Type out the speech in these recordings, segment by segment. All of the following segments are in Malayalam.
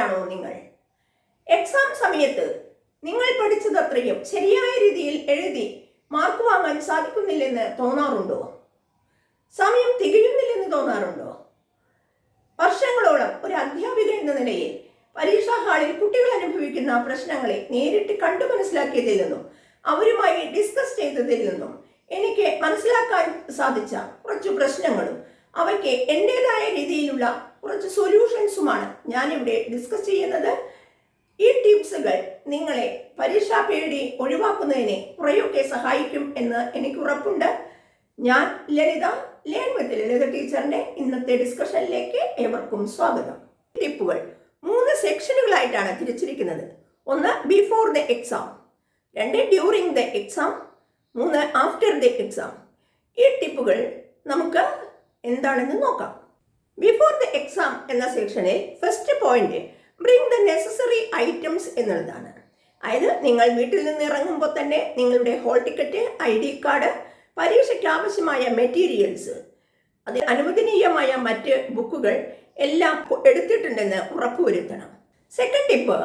പഠിക്കുന്നവരാണോ നിങ്ങൾ? എക്സാം സമയത്ത് നിങ്ങൾ പഠിച്ചതത്രയും ശരിയായ രീതിയിൽ എഴുതി മാർക്ക് വാങ്ങാൻ സാധിക്കുന്നില്ലെന്ന് തോന്നാറുണ്ടോ? സമയം തികയുന്നില്ലെന്ന് തോന്നാറുണ്ടോ? വർഷങ്ങളോളം ഒരു അധ്യാപിക എന്ന നിലയിൽ പരീക്ഷാ ഹാളിൽ കുട്ടികൾ അനുഭവിക്കുന്ന പ്രശ്നങ്ങളെ നേരിട്ട് കണ്ടു മനസ്സിലാക്കിയതിൽ നിന്നും അവരുമായി ഡിസ്കസ് ചെയ്തതിൽ നിന്നും എനിക്ക് മനസ്സിലാക്കാൻ സാധിച്ച കുറച്ച് പ്രശ്നങ്ങളും അവയ്ക്ക് എന്റെതായ രീതിയിലുള്ള കുറച്ച് സൊല്യൂഷൻസുമാണ് ഞാനിവിടെ ഡിസ്കസ് ചെയ്യുന്നത്. ഈ ടിപ്സുകൾ നിങ്ങളെ പരീക്ഷാ പേടി ഒഴിവാക്കുന്നതിനെ കുറേയൊക്കെ സഹായിക്കും എന്ന് എനിക്ക് ഉറപ്പുണ്ട് ഞാൻ ലളിത ലേൺ വിത്ത് ലളിത ടീച്ചറിന്റെ ഇന്നത്തെ ഡിസ്കഷനിലേക്ക് ഏവർക്കും സ്വാഗതം. ടിപ്പുകൾ. മൂന്ന് സെക്ഷനുകളായിട്ടാണ് തിരിച്ചിരിക്കുന്നത്. ഒന്ന് ബിഫോർ ദ എക്സാം രണ്ട് ഡ്യൂറിങ് ദ എക്സാം മൂന്ന് ആഫ്റ്റർ ദ എക്സാം ഈ ടിപ്പുകൾ നമുക്ക് എന്താണെന്ന് നോക്കാം. ബിഫോർ ദ എക്സാം എന്ന സെക്ഷനിൽ first point bring the necessary items എന്നുള്ളതാണ്. അതായത് നിങ്ങൾ വീട്ടിൽ നിന്ന് ഇറങ്ങുമ്പോൾ തന്നെ നിങ്ങളുടെ hall ticket I D card പരീക്ഷയ്ക്ക് ആവശ്യമായ മെറ്റീരിയൽസ് അത് അനുവദനീയമായ മറ്റ് ബുക്കുകൾ എല്ലാം എടുത്തിട്ടുണ്ടെന്ന് ഉറപ്പുവരുത്തണം. Second tip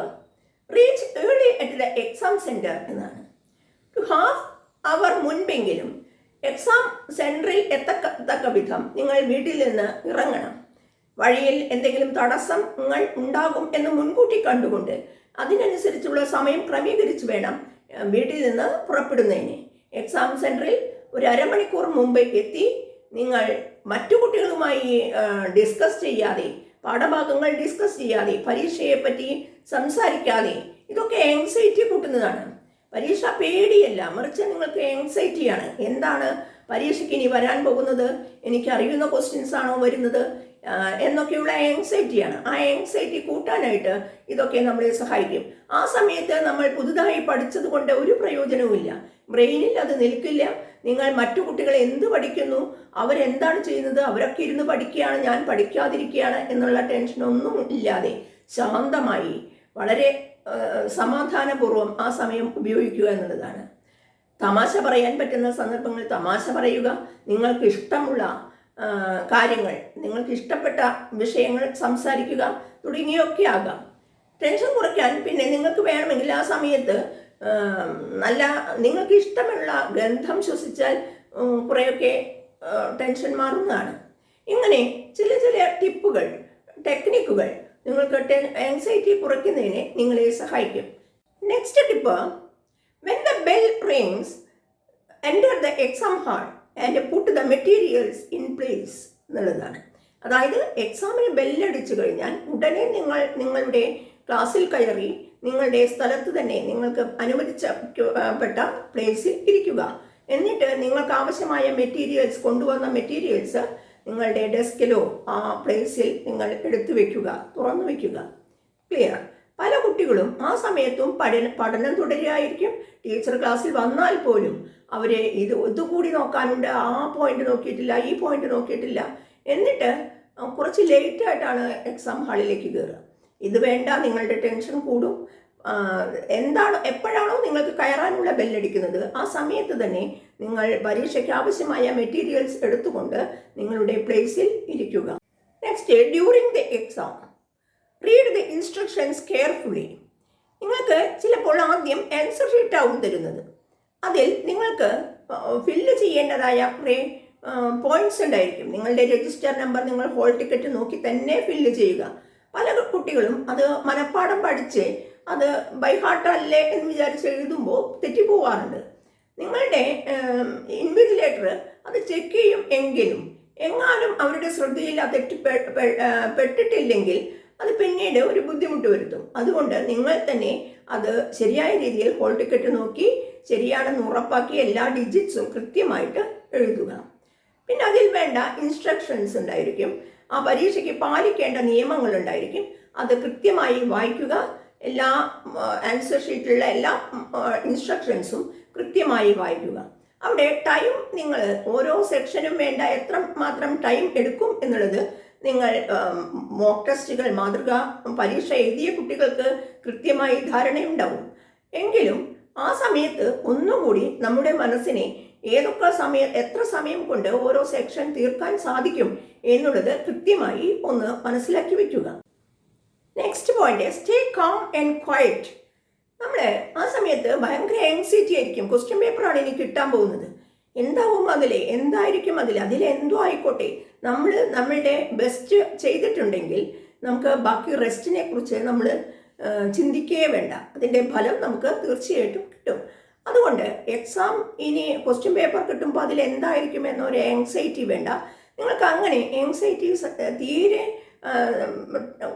reach early at the exam centre എന്നാണ്. ടു ഹാഫ് അവർ മുൻപെങ്കിലും എക്സാം സെന്ററിൽ എത്തത്തക്ക വിധം നിങ്ങൾ വീട്ടിൽ നിന്ന് ഇറങ്ങണം. വഴിയിൽ എന്തെങ്കിലും തടസ്സങ്ങൾ ഉണ്ടാകും എന്ന് മുൻകൂട്ടി കണ്ടുകൊണ്ട് അതിനനുസരിച്ചുള്ള സമയം ക്രമീകരിച്ച് വേണം വീട്ടിൽ നിന്ന് പുറപ്പെടുന്നതിന്. എക്സാം സെന്ററിൽ ഒരു അരമണിക്കൂർ മുമ്പ് എത്തി നിങ്ങൾ മറ്റു കുട്ടികളുമായി ഡിസ്കസ് ചെയ്യാതെ പാഠഭാഗങ്ങൾ ഡിസ്കസ് ചെയ്യാതെ പരീക്ഷയെപ്പറ്റി സംസാരിക്കാതെ ഇതൊക്കെ ആങ്സൈറ്റി കൂട്ടുന്നതാണ്. പരീക്ഷ പേടിയല്ല. മറിച്ച് നിങ്ങൾക്ക് ആങ്സൈറ്റിയാണ് എന്താണ് പരീക്ഷയ്ക്ക് ഇനി വരാൻ പോകുന്നത്? എനിക്ക് അറിയുന്ന ക്വസ്റ്റ്യൻസ് ആണോ വരുന്നത്? എന്നൊക്കെയുള്ള ആങ്സൈറ്റിയാണ് ആ ആങ്സൈറ്റി കൂട്ടാനായിട്ട് ഇതൊക്കെ നമ്മളെ സഹായിക്കും. ആ സമയത്ത് നമ്മൾ പുതുതായി പഠിച്ചത് കൊണ്ട് ഒരു പ്രയോജനവുമില്ല. ബ്രെയിനിൽ അത് നിൽക്കില്ല. നിങ്ങൾ മറ്റു കുട്ടികൾ എന്ത് പഠിക്കുന്നു? അവരെന്താണ് ചെയ്യുന്നത്? അവരൊക്കെ ഇരുന്ന് പഠിക്കുകയാണ്. ഞാൻ പഠിക്കാതിരിക്കുകയാണ് എന്നുള്ള ടെൻഷനൊന്നും ഇല്ലാതെ ശാന്തമായി വളരെ സമാധാനപൂർവം ആ സമയം ഉപയോഗിക്കുക എന്നുള്ളതാണ്. തമാശ പറയാൻ പറ്റുന്ന സന്ദർഭങ്ങൾ തമാശ പറയുക നിങ്ങൾക്ക് ഇഷ്ടമുള്ള കാര്യങ്ങൾ നിങ്ങൾക്ക് ഇഷ്ടപ്പെട്ട വിഷയങ്ങൾ സംസാരിക്കുക തുടങ്ങിയൊക്കെ ആകാം. ടെൻഷൻ കുറയ്ക്കാൻ പിന്നെ നിങ്ങൾക്ക് വേണമെങ്കിൽ ആ സമയത്ത് നല്ല നിങ്ങൾക്ക് ഇഷ്ടമുള്ള ഗന്ധം ശ്വസിച്ചാൽ കുറേയൊക്കെ ടെൻഷൻ മാറുന്നതാണ്. ഇങ്ങനെ ചില ചില ടിപ്പുകൾ ടെക്നിക്കുകൾ നിങ്ങൾക്ക് ടെൻ ആൻസൈറ്റി കുറയ്ക്കുന്നതിന് നിങ്ങളെ സഹായിക്കും. Next tip when the bell rings enter the exam hall and put the materials in place എന്നുള്ളതാണ്. അതായത് എക്സാമിന് ബെല്ലടിച്ചു കഴിഞ്ഞാൽ ഉടനെ നിങ്ങൾ നിങ്ങളുടെ ക്ലാസ്സിൽ കയറി നിങ്ങളുടെ സ്ഥലത്ത് തന്നെ നിങ്ങൾക്ക് അനുവദിച്ചപ്പെട്ട പ്ലേസിൽ ഇരിക്കുക. എന്നിട്ട് നിങ്ങൾക്ക് ആവശ്യമായ മെറ്റീരിയൽസ് കൊണ്ടുവന്ന മെറ്റീരിയൽസ് നിങ്ങളുടെ ഡെസ്കിലോ ആ പ്ലേസിൽ നിങ്ങൾ എടുത്തു വെക്കുക തുറന്നു വെക്കുക. ക്ലിയർ പല കുട്ടികളും ആ സമയത്തും പഠന പഠനം തുടരുകയായിരിക്കും. ടീച്ചർ ക്ലാസ്സിൽ വന്നാൽ പോലും അവരെ ഇത് ഇതുകൂടി നോക്കാനുണ്ട്. ആ പോയിന്റ് നോക്കിയിട്ടില്ല ഈ പോയിന്റ് നോക്കിയിട്ടില്ല. എന്നിട്ട് കുറച്ച് ലേറ്റായിട്ടാണ് എക്സാം ഹാളിലേക്ക് കയറുക ഇത് വേണ്ട നിങ്ങളുടെ ടെൻഷൻ കൂടും. എന്താണോ എപ്പോഴാണോ നിങ്ങൾക്ക് കയറാനുള്ള ബെല്ലടിക്കുന്നത് ആ സമയത്ത് തന്നെ നിങ്ങൾ പരീക്ഷയ്ക്ക് ആവശ്യമായ മെറ്റീരിയൽസ് എടുത്തുകൊണ്ട് നിങ്ങളുടെ പ്ലേസിൽ ഇരിക്കുക. Next during the exam read the instructions carefully നിങ്ങൾക്ക് ചിലപ്പോൾ ആദ്യം ആൻസർ ഷീറ്റ് ആവും തരുന്നത്. അതിൽ നിങ്ങൾക്ക് ഫില്ല് ചെയ്യേണ്ടതായ കുറേ പോയിന്റ്സ് ഉണ്ടായിരിക്കും. നിങ്ങളുടെ രജിസ്റ്റർ നമ്പർ നിങ്ങൾ ഹോൾ ടിക്കറ്റ് നോക്കി തന്നെ ഫില്ല് ചെയ്യുക. പല കുട്ടികളും അത് മനഃപ്പാഠം പഠിച്ച് അത് ബൈ ബൈഹാർട്ടല്ലേ എന്ന് വിചാരിച്ച് എഴുതുമ്പോൾ തെറ്റിപ്പോവാറുണ്ട് നിങ്ങളുടെ ഇൻവിജിലേറ്റർ അത് ചെക്ക് ചെയ്യും എങ്കിലും എങ്ങാനും അവരുടെ ശ്രദ്ധയിൽ ആ തെറ്റി പെട്ടിട്ടില്ലെങ്കിൽ അത് പിന്നീട് ഒരു ബുദ്ധിമുട്ട് വരുത്തും. അതുകൊണ്ട് നിങ്ങൾ തന്നെ അത് ശരിയായ രീതിയിൽ ഹോൾ ടിക്കറ്റ് നോക്കി ശരിയാണെന്ന് ഉറപ്പാക്കി എല്ലാ ഡിജിറ്റ്സും കൃത്യമായിട്ട് എഴുതുക. പിന്നെ അതിൽ വേണ്ട ഇൻസ്ട്രക്ഷൻസ് ഉണ്ടായിരിക്കും. ആ പരീക്ഷയ്ക്ക് പാലിക്കേണ്ട നിയമങ്ങളുണ്ടായിരിക്കും അത് കൃത്യമായി വായിക്കുക എല്ലാ ആൻസർ ഷീറ്റിലുള്ള എല്ലാ ഇൻസ്ട്രക്ഷൻസും കൃത്യമായി വായിക്കുക. അവിടെ ടൈം നിങ്ങൾ ഓരോ സെക്ഷനും വേണ്ട എത്ര മാത്രം ടൈം എടുക്കും എന്നുള്ളത് നിങ്ങൾ മോക്ക് ടെസ്റ്റുകൾ മാതൃക പരീക്ഷ എഴുതിയ കുട്ടികൾക്ക് കൃത്യമായി ധാരണയുണ്ടാവും. എങ്കിലും ആ സമയത്ത് ഒന്നുകൂടി നമ്മുടെ മനസ്സിനെ ഏതൊക്കെ സമയം എത്ര സമയം കൊണ്ട് ഓരോ സെക്ഷൻ തീർക്കാൻ സാധിക്കും എന്നുള്ളത് കൃത്യമായി ഒന്ന് മനസ്സിലാക്കി വെക്കുക. Next point stay calm and quiet നമ്മൾ ആ സമയത്ത് ഭയങ്കര ആൻസൈറ്റി ആയിരിക്കും. ക്വസ്റ്റ്യൻ പേപ്പറാണ് ഇനി കിട്ടാൻ പോകുന്നത്. എന്താവും അതിൽ എന്തായിരിക്കും അതിൽ അതിൽ എന്തോ ആയിക്കോട്ടെ. നമ്മൾ നമ്മളുടെ ബെസ്റ്റ് ചെയ്തിട്ടുണ്ടെങ്കിൽ നമുക്ക് ബാക്കി റെസ്റ്റിനെ കുറിച്ച് നമ്മൾ ചിന്തിക്കുകയേ വേണ്ട. അതിന്റെ ഫലം നമുക്ക് തീർച്ചയായിട്ടും കിട്ടും. അതുകൊണ്ട് എക്സാം ഇനി ക്വസ്റ്റ്യൻ പേപ്പർ കിട്ടുമ്പോൾ അതിൽ എന്തായിരിക്കും എന്നൊരു ആങ്സൈറ്റി വേണ്ട. നിങ്ങൾക്ക് അങ്ങനെ ആങ്സൈറ്റി തീരെ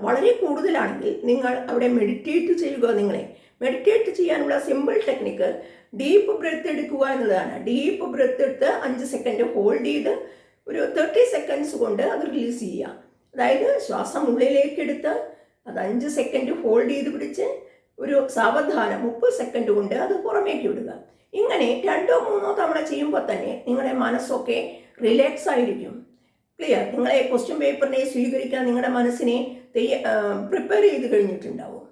വളരെ കൂടുതലാണെങ്കിൽ നിങ്ങൾ അവിടെ മെഡിറ്റേറ്റ് ചെയ്യുക നിങ്ങളെ. മെഡിറ്റേറ്റ് ചെയ്യാനുള്ള സിമ്പിൾ ടെക്നിക്ക് ഡീപ്പ് ബ്രെത്ത് എടുക്കുക എന്നുള്ളതാണ് ഡീപ്പ് ബ്രെത്ത് എടുത്ത് അഞ്ച് സെക്കൻഡ് ഹോൾഡ് ചെയ്ത് ഒരു തേർട്ടി സെക്കൻഡ്സ് കൊണ്ട് അത് റിലീസ് ചെയ്യുക. അതായത് ശ്വാസം ഉള്ളിലേക്ക് എടുത്ത് അത് അഞ്ച് സെക്കൻഡ് ഹോൾഡ് ചെയ്ത് പിടിച്ച് ഒരു സാവധാനം മുപ്പത് സെക്കൻഡ് കൊണ്ട് അത് പുറമേക്ക് വിടുക. ഇങ്ങനെ രണ്ടോ മൂന്നോ തവണ ചെയ്യുമ്പോൾ തന്നെ നിങ്ങളുടെ മനസ്സൊക്കെ റിലാക്സ് ആയിരിക്കും. ക്ലിയർ നിങ്ങളെ ക്വസ്റ്റ്യൻ പേപ്പറിനെ സ്വീകരിക്കാൻ നിങ്ങളുടെ മനസ്സിനെ പ്രിപ്പയർ ചെയ്ത് കഴിഞ്ഞിട്ടുണ്ടാവും.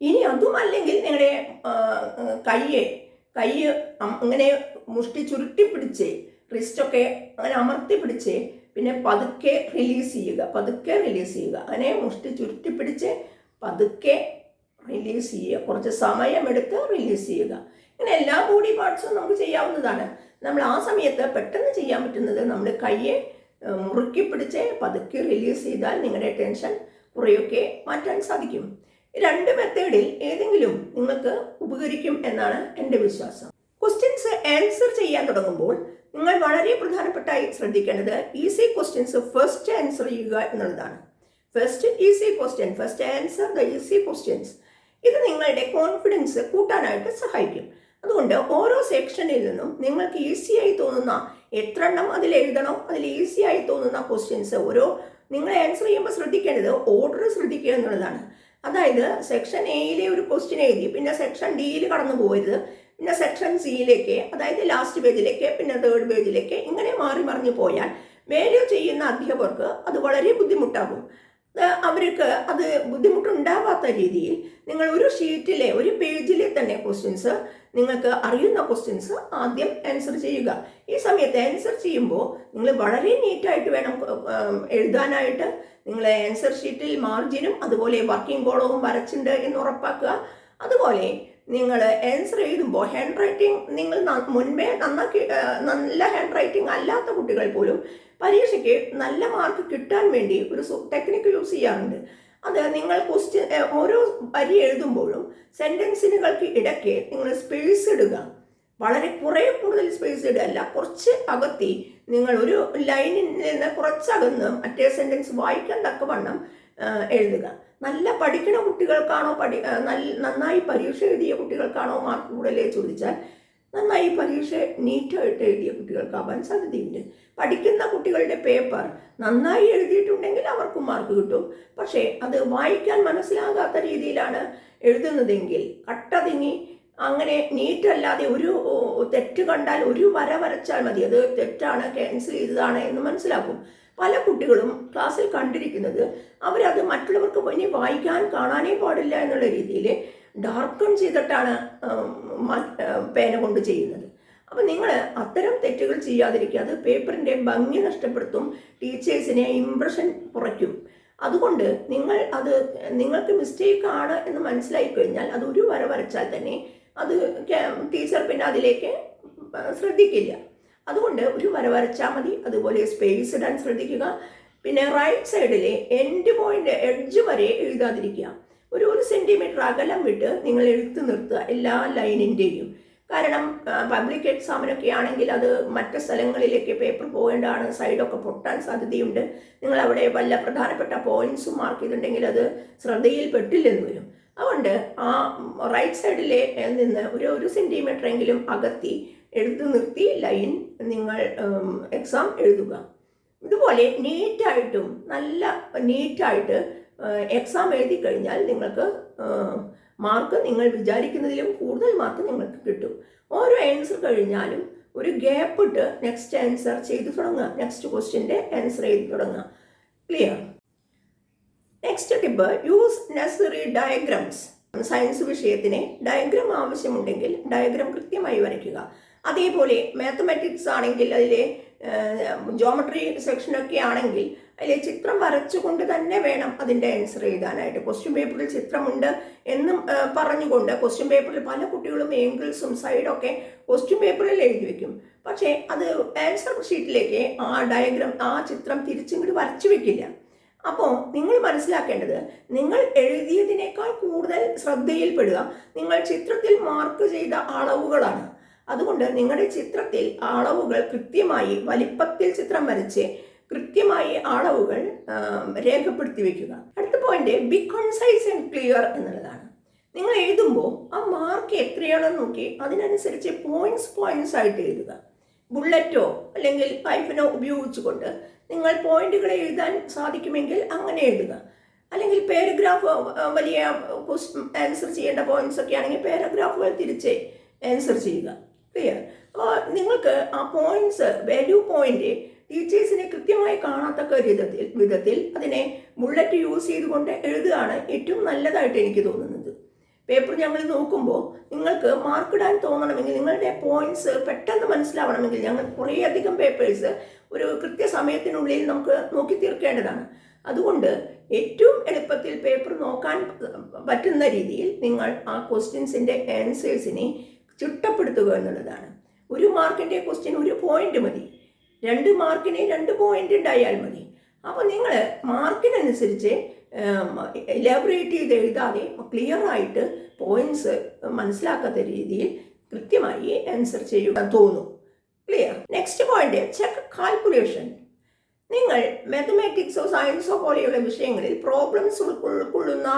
ഇനി അതുമല്ലെങ്കിൽ നിങ്ങളുടെ കയ്യെ കൈ അങ്ങനെ മുഷ്ടി ചുരുട്ടി പിടിച്ച് റിസ്റ്റൊക്കെ അങ്ങനെ അമർത്തി പിടിച്ച് പിന്നെ പതുക്കെ റിലീസ് ചെയ്യുക പതുക്കെ റിലീസ് ചെയ്യുക. അങ്ങനെ മുഷ്ടി ചുരുട്ടി പിടിച്ച് പതുക്കെ റിലീസ് ചെയ്യുക. കുറച്ച് സമയമെടുത്ത് റിലീസ് ചെയ്യുക. ഇങ്ങനെ എല്ലാ ബോഡി പാർട്സും നമുക്ക് ചെയ്യാവുന്നതാണ്. നമ്മൾ ആ സമയത്ത് പെട്ടെന്ന് ചെയ്യാൻ പറ്റുന്നത് നമ്മൾ കയ്യെ മുറുക്കി പിടിച്ച് പതുക്കെ റിലീസ് ചെയ്താൽ നിങ്ങളുടെ ടെൻഷൻ കുറേയൊക്കെ മാറ്റാൻ സാധിക്കും. രണ്ട് മെത്തേഡിൽ ഏതെങ്കിലും നിങ്ങൾക്ക് ഉപകരിക്കും എന്നാണ് എന്റെ വിശ്വാസം. ക്വസ്റ്റ്യൻസ് ആൻസർ ചെയ്യാൻ തുടങ്ങുമ്പോൾ നിങ്ങൾ വളരെ പ്രധാനപ്പെട്ടായി ശ്രദ്ധിക്കേണ്ടത് ഈസി ക്വസ്റ്റ്യൻസ് ഫസ്റ്റ് ആൻസർ ചെയ്യുക എന്നുള്ളതാണ്. First easy question first answer the easy questions ഇത് നിങ്ങളുടെ കോൺഫിഡൻസ് കൂട്ടാനായിട്ട് സഹായിക്കും. അതുകൊണ്ട് ഓരോ സെക്ഷനിൽ നിന്നും നിങ്ങൾക്ക് ഈസിയായി തോന്നുന്ന എത്രണ്ണം അതിൽ എഴുതണം അതിൽ ഈസിയായി തോന്നുന്ന ക്വസ്റ്റ്യൻസ് ഓരോ നിങ്ങൾ ആൻസർ ചെയ്യുമ്പോൾ ശ്രദ്ധിക്കേണ്ടത് ഓർഡർ ശ്രദ്ധിക്കുക എന്നുള്ളതാണ്. അതായത് സെക്ഷൻ എയിലെ ഒരു ക്വസ്റ്റ്യൻ എഴുതി പിന്നെ സെക്ഷൻ ഡിയിൽ കടന്നു പോയത് പിന്നെ സെക്ഷൻ സിയിലേക്ക് അതായത് ലാസ്റ്റ് പേജിലേക്ക് പിന്നെ തേർഡ് പേജിലേക്ക് ഇങ്ങനെ മാറി മറിഞ്ഞു പോയാൽ വേല്യൂ ചെയ്യുന്ന അധ്യാപകർക്ക് അത് വളരെ ബുദ്ധിമുട്ടാകും. അവർക്ക് അത് ബുദ്ധിമുട്ടുണ്ടാവാത്ത രീതിയിൽ നിങ്ങൾ ഒരു ഷീറ്റിലെ ഒരു പേജിലെ തന്നെ ക്വസ്റ്റ്യൻസ് നിങ്ങൾക്ക് അറിയുന്ന ക്വസ്റ്റ്യൻസ് ആദ്യം ആൻസർ ചെയ്യുക. ഈ സമയത്ത് ആൻസർ ചെയ്യുമ്പോൾ നിങ്ങൾ വളരെ നീറ്റായിട്ട് വേണം എഴുതാനായിട്ട്. നിങ്ങൾ ആൻസർ ഷീറ്റിൽ മാർജിനും അതുപോലെ വർക്കിംഗ് കോളവും വരച്ചിട്ടുണ്ട് എന്ന് ഉറപ്പാക്കുക. അതുപോലെ നിങ്ങൾ ആൻസർ എഴുതുമ്പോൾ ഹാൻഡ് റൈറ്റിംഗ് നിങ്ങൾ മുൻപേ നന്നാക്കി നല്ല ഹാൻഡ് റൈറ്റിംഗ് അല്ലാത്ത കുട്ടികൾ പോലും പരീക്ഷയ്ക്ക് നല്ല മാർക്ക് കിട്ടാൻ വേണ്ടി ഒരു ടെക്നിക്ക് യൂസ് ചെയ്യാറുണ്ട്. അത് നിങ്ങൾ ക്വസ്റ്റ്യൻ ഓരോ വരി എഴുതുമ്പോഴും സെന്റൻസിനുകൾക്ക് ഇടയ്ക്ക് നിങ്ങൾ സ്പേസ് ഇടുക. വളരെ കുറേ കൂടുതൽ സ്പേസ് ഇടുകയല്ല കുറച്ച് അകത്തി നിങ്ങൾ ഒരു ലൈനിൽ നിന്ന് കുറച്ചകന്ന് മറ്റേ സെന്റൻസ് വായിക്കാൻ തക്കവണ്ണം എഴുതുക. നല്ല പഠിക്കുന്ന കുട്ടികൾക്കാണോ പഠി നന്നായി പരീക്ഷ എഴുതിയ കുട്ടികൾക്കാണോ മാർക്ക് കൂടുതലേ ചോദിച്ചാൽ നന്നായി പരീക്ഷ നീറ്റായിട്ട് എഴുതിയ കുട്ടികൾക്കാവാൻ സാധ്യതയുണ്ട്. പഠിക്കുന്ന കുട്ടികളുടെ പേപ്പർ നന്നായി എഴുതിയിട്ടുണ്ടെങ്കിൽ അവർക്കും മാർക്ക് കിട്ടും. പക്ഷേ അത് വായിക്കാൻ മനസ്സിലാകാത്ത രീതിയിലാണ് എഴുതുന്നതെങ്കിൽ കട്ടതിങ്ങി അങ്ങനെ നീറ്റല്ലാതെ ഒരു തെറ്റ് കണ്ടാൽ ഒരു വര വരച്ചാൽ മതി. അത് തെറ്റാണ് ക്യാൻസൽ ചെയ്തതാണ് എന്ന് മനസ്സിലാക്കും. പല കുട്ടികളും ക്ലാസ്സിൽ കണ്ടിരിക്കുന്നത് അവരത് മറ്റുള്ളവർക്ക് ഇനി വായിക്കാൻ കാണാനേ പാടില്ല എന്നുള്ള രീതിയിൽ ഡാർക്കൺ ചെയ്തിട്ടാണ് പേന കൊണ്ട് ചെയ്യുന്നത്. അപ്പം നിങ്ങൾ അത്തരം തെറ്റുകൾ ചെയ്യാതിരിക്കുക. അത് പേപ്പറിന്റെ ഭംഗി നഷ്ടപ്പെടുത്തും ടീച്ചേഴ്സിനെ ഇംപ്രഷൻ കുറയ്ക്കും. അതുകൊണ്ട് നിങ്ങൾ അത് നിങ്ങൾക്ക് മിസ്റ്റേക്ക് ആണ് എന്ന് മനസ്സിലായി കഴിഞ്ഞാൽ അത് ഒരു വര വരച്ചാൽ തന്നെ അത് ടീച്ചർ പിന്നെ അതിലേക്ക് ശ്രദ്ധിക്കില്ല. അതുകൊണ്ട് ഒരു വര വരച്ചാൽ മതി. അതുപോലെ സ്പേസ് ഇടാൻ ശ്രദ്ധിക്കുക. പിന്നെ റൈറ്റ് സൈഡിലെ എൻഡ് പോയിന്റ് എഡ്ജ് വരെ എഴുതാതിരിക്കുക. ഒരു ഒരു സെന്റിമീറ്റർ അകലം വിട്ട് നിങ്ങൾ എഴുത്ത് നിർത്തുക എല്ലാ ലൈനിന്റെയും കാരണം പബ്ലിക് എക്സാമിനൊക്കെ ആണെങ്കിൽ അത് മറ്റ് സ്ഥലങ്ങളിലേക്ക് പേപ്പർ പോകേണ്ടതാണ്. സൈഡൊക്കെ പൊട്ടാൻ സാധ്യതയുണ്ട്. നിങ്ങൾ അവിടെ വല്ല പ്രധാനപ്പെട്ട പോയിന്റ്സും മാർക്ക് ചെയ്തിട്ടുണ്ടെങ്കിൽ അത് ശ്രദ്ധയിൽപ്പെട്ടില്ലെന്ന് വരും. അതുകൊണ്ട് ആ റൈറ്റ് സൈഡിലെ നിന്ന് ഒരു ഒരു സെന്റിമീറ്റർ എങ്കിലും അകത്തി എഴുത്ത് നിർത്തി ലൈൻ നിങ്ങൾ എക്സാം എഴുതുക. ഇതുപോലെ നീറ്റായിട്ടും നല്ല നീറ്റായിട്ട് എക്സാം എഴുതി കഴിഞ്ഞാൽ നിങ്ങൾക്ക് മാർക്ക് നിങ്ങൾ വിചാരിക്കുന്നതിലും കൂടുതൽ മാർക്ക് നിങ്ങൾക്ക് കിട്ടും. ഓരോ ആൻസർ കഴിഞ്ഞാലും ഒരു ഗ്യാപ്പ് ഇട്ട് നെക്സ്റ്റ് ആൻസർ ചെയ്തു തുടങ്ങുക. നെക്സ്റ്റ് ക്വസ്റ്റ്യന്റെ ആൻസർ ചെയ്തു തുടങ്ങുക. Clear next tip use necessary diagrams science വിഷയത്തിന് ഡയഗ്രാം ആവശ്യമുണ്ടെങ്കിൽ ഡയഗ്രാം കൃത്യമായി വരയ്ക്കുക. അതേപോലെ മാത്തമാറ്റിക്സ് ആണെങ്കിൽ അതിലെ ജോമെട്രി സെക്ഷനൊക്കെ ആണെങ്കിൽ അതിലെ ചിത്രം വരച്ചുകൊണ്ട് തന്നെ വേണം അതിന്റെ ആൻസർ എഴുതാനായിട്ട്. ക്വസ്റ്റ്യൻ പേപ്പറിൽ ചിത്രമുണ്ട് എന്നും പറഞ്ഞുകൊണ്ട് ക്വസ്റ്റ്യൻ പേപ്പറിൽ പല കുട്ടികളും ഏങ്കിൾസും സൈഡൊക്കെ ക്വസ്റ്റ്യൻ പേപ്പറിൽ എഴുതി വെക്കും. പക്ഷേ അത് ആൻസർ ഷീറ്റിലേക്ക് ആ ഡയഗ്രാം ആ ചിത്രം തിരിച്ചിങ്ങോട്ട് വരച്ചു വെക്കില്ല. അപ്പോൾ നിങ്ങൾ മനസ്സിലാക്കേണ്ടത് നിങ്ങൾ എഴുതിയതിനേക്കാൾ കൂടുതൽ ശ്രദ്ധയിൽപ്പെടുക. നിങ്ങൾ ചിത്രത്തിൽ മാർക്ക് ചെയ്ത അളവുകളാണ്. അതുകൊണ്ട് നിങ്ങളുടെ ചിത്രത്തിൽ അളവുകൾ കൃത്യമായി വലിപ്പത്തിൽ ചിത്രം വരച്ച് കൃത്യമായി അളവുകൾ രേഖപ്പെടുത്തി വെക്കുക. അടുത്ത point be concise and clear എന്നുള്ളതാണ്. നിങ്ങൾ എഴുതുമ്പോൾ ആ മാർക്ക് എത്രയാണെന്ന് നോക്കി അതിനനുസരിച്ച് പോയിന്റ്സ് പോയിന്റ്സ് ആയിട്ട് എഴുതുക. ബുള്ളറ്റോ അല്ലെങ്കിൽ പൈപ്പിനോ ഉപയോഗിച്ചുകൊണ്ട് നിങ്ങൾ പോയിന്റുകൾ എഴുതാൻ സാധിക്കുമെങ്കിൽ അങ്ങനെ എഴുതുക. അല്ലെങ്കിൽ പാരഗ്രാഫ് വലിയ ആൻസർ ചെയ്യേണ്ട പോയിന്റ്സ് ഒക്കെ ആണെങ്കിൽ പാരഗ്രാഫുകൾ തിരിച്ച് ആൻസർ ചെയ്യുക. ക്ലിയർ നിങ്ങൾക്ക് ആ പോയിന്റ്സ് വാല്യൂ പോയിന്റ് ടീച്ചേഴ്സിനെ കൃത്യമായി കാണാത്തക്ക വിധത്തിൽ വിധത്തിൽ അതിനെ ബുള്ളറ്റ് യൂസ് ചെയ്തുകൊണ്ട് എഴുതുകയാണ് ഏറ്റവും നല്ലതായിട്ട് എനിക്ക് തോന്നുന്നത്. പേപ്പർ ഞങ്ങൾ നോക്കുമ്പോൾ നിങ്ങൾക്ക് മാർക്ക് ഇടാൻ തോന്നണമെങ്കിൽ നിങ്ങളുടെ പോയിന്റ്സ് പെട്ടെന്ന് മനസ്സിലാവണമെങ്കിൽ ഞങ്ങൾ കുറേയധികം പേപ്പേഴ്സ് ഒരു കൃത്യസമയത്തിനുള്ളിൽ നമുക്ക് നോക്കി തീർക്കേണ്ടതാണ്. അതുകൊണ്ട് ഏറ്റവും എളുപ്പത്തിൽ പേപ്പർ നോക്കാൻ പറ്റുന്ന രീതിയിൽ നിങ്ങൾ ആ ക്വസ്റ്റ്യൻസിന്റെ ആൻസേഴ്സിനെ ചിട്ടപ്പെടുത്തുക എന്നുള്ളതാണ്. ഒരു മാർക്കിന്റെ ക്വസ്റ്റ്യൻ ഒരു പോയിന്റ് മതി. രണ്ട് മാർക്കിന് രണ്ട് പോയിന്റ് ഉണ്ടായാൽ മതി. അപ്പോൾ നിങ്ങൾ മാർക്കിനനുസരിച്ച് എലാബറേറ്റ് ചെയ്ത് എഴുതാതെ ക്ലിയർ ആയിട്ട് പോയിന്റ്സ് മനസ്സിലാക്കാത്ത രീതിയിൽ കൃത്യമായി ആൻസർ ചെയ്യുക തോന്നും. Clear next point check calculation നിങ്ങൾ മാത്തമാറ്റിക്സോ സയൻസോ പോലെയുള്ള വിഷയങ്ങളിൽ പ്രോബ്ലംസ് ഉൾക്കൊള്ളുന്ന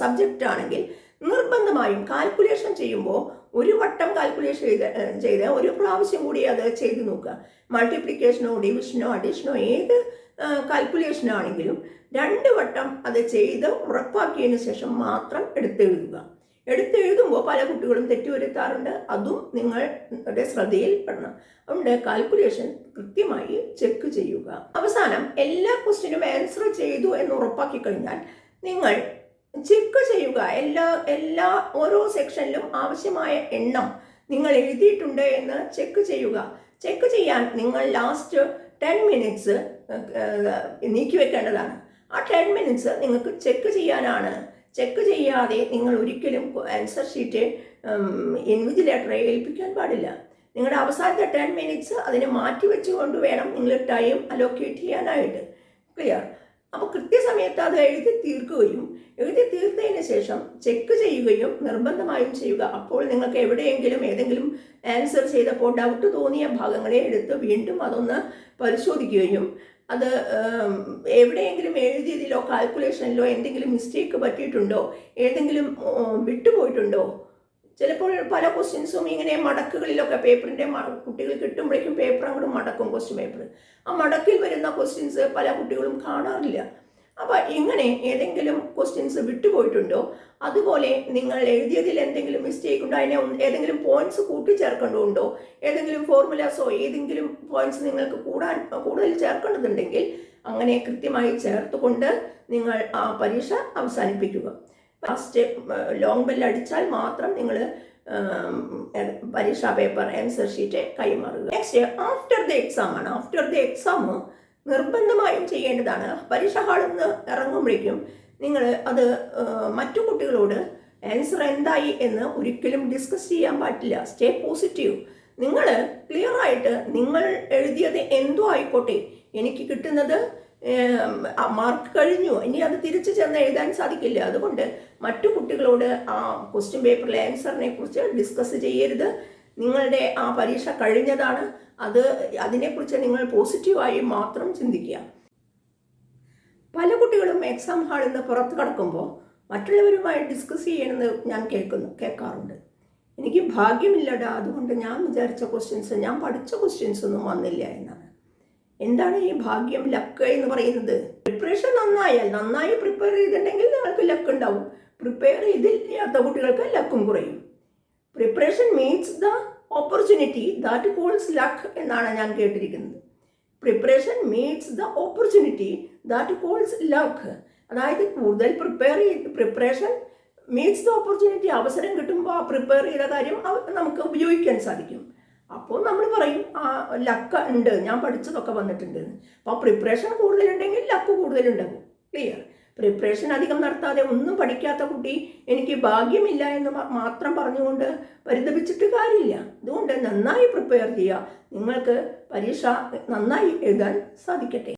സബ്ജക്റ്റ് ആണെങ്കിൽ നിർബന്ധമായും കാൽക്കുലേഷൻ ചെയ്യുമ്പോൾ ഒരു വട്ടം കാൽക്കുലേഷൻ ചെയ്ത് ചെയ്ത് ഒരു പ്രാവശ്യം കൂടി അത് ചെയ്ത് നോക്കുക. മൾട്ടിപ്ലിക്കേഷനോ ഡിവിഷനോ അഡീഷനോ ഏത് കാൽക്കുലേഷനാണെങ്കിലും രണ്ട് വട്ടം അത് ചെയ്ത് ഉറപ്പാക്കിയതിന് ശേഷം മാത്രം എടുത്തെഴുതുക. എടുത്തെഴുതുമ്പോൾ പല കുട്ടികളും തെറ്റുവരുത്താറുണ്ട്. അതും നിങ്ങളുടെ ശ്രദ്ധയിൽ പെടണം. അതുകൊണ്ട് കാൽക്കുലേഷൻ കൃത്യമായി ചെക്ക് ചെയ്യുക. അവസാനം എല്ലാ ക്വസ്റ്റിനും ആൻസർ ചെയ്തു എന്ന് ഉറപ്പാക്കി കഴിഞ്ഞാൽ നിങ്ങൾ ചെക്ക് ചെയ്യുക. എല്ലാ എല്ലാ ഓരോ സെക്ഷനിലും ആവശ്യമായ എണ്ണം നിങ്ങൾ എഴുതിയിട്ടുണ്ട് എന്ന് ചെക്ക് ചെയ്യുക. ചെക്ക് ചെയ്യാൻ നിങ്ങൾ ലാസ്റ്റ് ടെൻ മിനിറ്റ്സ് നീക്കി വെക്കേണ്ടതാണ്. ആ ടെൻ മിനിറ്റ്സ് നിങ്ങൾക്ക് ചെക്ക് ചെയ്യാനാണ്. ചെക്ക് ചെയ്യാതെ നിങ്ങൾ ഒരിക്കലും ആൻസർ ഷീറ്റ് ഇൻവിജിലേറ്ററെ ഏൽപ്പിക്കാൻ പാടില്ല. നിങ്ങളുടെ അവസാനത്തെ ടെൻ മിനിറ്റ്സ് അതിനെ മാറ്റി വെച്ചുകൊണ്ട് വേണം നിങ്ങൾ ടൈം അലോക്കേറ്റ് ചെയ്യാനായിട്ട്. ക്ലിയർ അപ്പോൾ കൃത്യസമയത്ത് അത് എഴുതി തീർക്കുകയും എഴുതി തീർത്തതിന് ശേഷം ചെക്ക് ചെയ്യുകയും നിർബന്ധമായും ചെയ്യുക. അപ്പോൾ നിങ്ങൾക്ക് എവിടെയെങ്കിലും ഏതെങ്കിലും ആൻസർ ചെയ്തപ്പോൾ ഡൗട്ട് തോന്നിയ ഭാഗങ്ങളെ എടുത്ത് വീണ്ടും അതൊന്ന് പരിശോധിക്കുകയും അത് എവിടെയെങ്കിലും എഴുതിയതിലോ കാൽക്കുലേഷനിലോ എന്തെങ്കിലും മിസ്റ്റേക്ക് പറ്റിയിട്ടുണ്ടോ? ഏതെങ്കിലും വിട്ടുപോയിട്ടുണ്ടോ? ചിലപ്പോൾ പല ക്വസ്റ്റ്യൻസും ഇങ്ങനെ മടക്കുകളിലൊക്കെ പേപ്പറിന്റെ കുട്ടികൾ കിട്ടുമ്പോഴേക്കും പേപ്പർ അങ്ങോട്ട് മടക്കും ക്വസ്റ്റ്യൻ പേപ്പർ ആ മടക്കിൽ വരുന്ന ക്വസ്റ്റ്യൻസ് പല കുട്ടികളും കാണാറില്ല. അപ്പോൾ ഇങ്ങനെ ഏതെങ്കിലും ക്വസ്റ്റ്യൻസ് വിട്ടുപോയിട്ടുണ്ടോ? അതുപോലെ നിങ്ങൾ എഴുതിയതിൽ എന്തെങ്കിലും മിസ്റ്റേക്ക് ഉണ്ടോ? അതിനെ ഏതെങ്കിലും പോയിന്റ്സ് കൂട്ടിച്ചേർക്കേണ്ടതുണ്ടോ? ഏതെങ്കിലും ഫോർമുലാസോ ഏതെങ്കിലും പോയിന്റ്സ് നിങ്ങൾക്ക് കൂടാൻ കൂടുതൽ ചേർക്കേണ്ടതുണ്ടെങ്കിൽ അങ്ങനെ കൃത്യമായി ചേർത്തുകൊണ്ട് നിങ്ങൾ ആ പരീക്ഷ അവസാനിപ്പിക്കുക. ലാസ്റ്റ് ലോങ് ബെൽ അടിച്ചാൽ മാത്രം നിങ്ങൾ പരീക്ഷാ പേപ്പർ ആൻസർ ഷീറ്റ് കൈമാറുക. നെക്സ്റ്റ് ആഫ്റ്റർ ദി എക്സാം ആണ്. ആഫ്റ്റർ ദി എക്സാം നിർബന്ധമായും ചെയ്യേണ്ടതാണ്. പരീക്ഷ ഹാളിൽ നിന്ന് ഇറങ്ങുമ്പോഴേക്കും നിങ്ങൾ അത് മറ്റു കുട്ടികളോട് ആൻസർ എന്തായി എന്ന് ഒരിക്കലും ഡിസ്കസ് ചെയ്യാൻ പാടില്ല. സ്റ്റേ പോസിറ്റീവ് നിങ്ങൾ ക്ലിയർ ആയിട്ട് നിങ്ങൾ എഴുതിയത് എന്തോ ആയിക്കോട്ടെ. എനിക്ക് കിട്ടുന്നത് മാർക്ക് കഴിഞ്ഞു. ഇനി അത് തിരിച്ചു ചെന്ന് എഴുതാൻ സാധിക്കില്ല. അതുകൊണ്ട് മറ്റു കുട്ടികളോട് ആ ക്വസ്റ്റ്യൻ പേപ്പറിലെ ആൻസറിനെ കുറിച്ച് ഡിസ്കസ് ചെയ്യരുത്. നിങ്ങളുടെ ആ പരീക്ഷ കഴിഞ്ഞതാണ്. അത് അതിനെക്കുറിച്ച് നിങ്ങൾ പോസിറ്റീവായി മാത്രം ചിന്തിക്കുക. പല കുട്ടികളും എക്സാം ഹാളിൽ നിന്ന് പുറത്ത് കടക്കുമ്പോൾ മറ്റുള്ളവരുമായി ഡിസ്കസ് ചെയ്യണമെന്ന് ഞാൻ കേൾക്കുന്നു കേൾക്കാറുണ്ട്. എനിക്ക് ഭാഗ്യമില്ലടാ അതുകൊണ്ട് ഞാൻ വിചാരിച്ച ക്വസ്റ്റ്യൻസ് ഞാൻ പഠിച്ച ക്വസ്റ്റ്യൻസ് ഒന്നും വന്നില്ല എന്നാണ്. എന്താണ് ഈ ഭാഗ്യം ലക്ക് എന്ന് പറയുന്നത്? പ്രിപ്പറേഷൻ നന്നായാൽ നന്നായി പ്രിപ്പയർ ചെയ്തിട്ടുണ്ടെങ്കിൽ നിങ്ങൾക്ക് ലക്ക് ഉണ്ടാവും. പ്രിപ്പയർ ചെയ്തില്ലാത്ത കുട്ടികൾക്ക് ലക്കും കുറയും. Preparation means the opportunity that calls luck എന്നാണ് ഞാൻ കേട്ടിരിക്കുന്നത്. Preparation means the opportunity that calls luck അതായത് കൂടുതൽ പ്രിപ്പയർ ചെയ്ത് പ്രിപ്പറേഷൻ മീൻസ് ദ ഓപ്പർച്യൂണിറ്റി അവസരം കിട്ടുമ്പോൾ ആ പ്രിപ്പയർ ചെയ്ത കാര്യം നമുക്ക് ഉപയോഗിക്കാൻ സാധിക്കും. അപ്പോൾ നമ്മൾ പറയും ആ ലക്ക് ഉണ്ട്. ഞാൻ പഠിച്ചതൊക്കെ വന്നിട്ടുണ്ട്. അപ്പോൾ പ്രിപ്പറേഷൻ കൂടുതലുണ്ടെങ്കിൽ ലക്ക് കൂടുതലുണ്ടാകും. ക്ലിയർ പ്രിപ്പറേഷൻ അധികം നടത്താതെ ഒന്നും പഠിക്കാത്ത കുട്ടി എനിക്ക് ഭാഗ്യമില്ല എന്ന് മാത്രം പറഞ്ഞുകൊണ്ട് പരിതപിച്ചിട്ട് കാര്യമില്ല. അതുകൊണ്ട് നന്നായി പ്രിപ്പയർ ചെയ്യുക. നിങ്ങൾക്ക് പരീക്ഷ നന്നായി എഴുതാൻ സാധിക്കട്ടെ.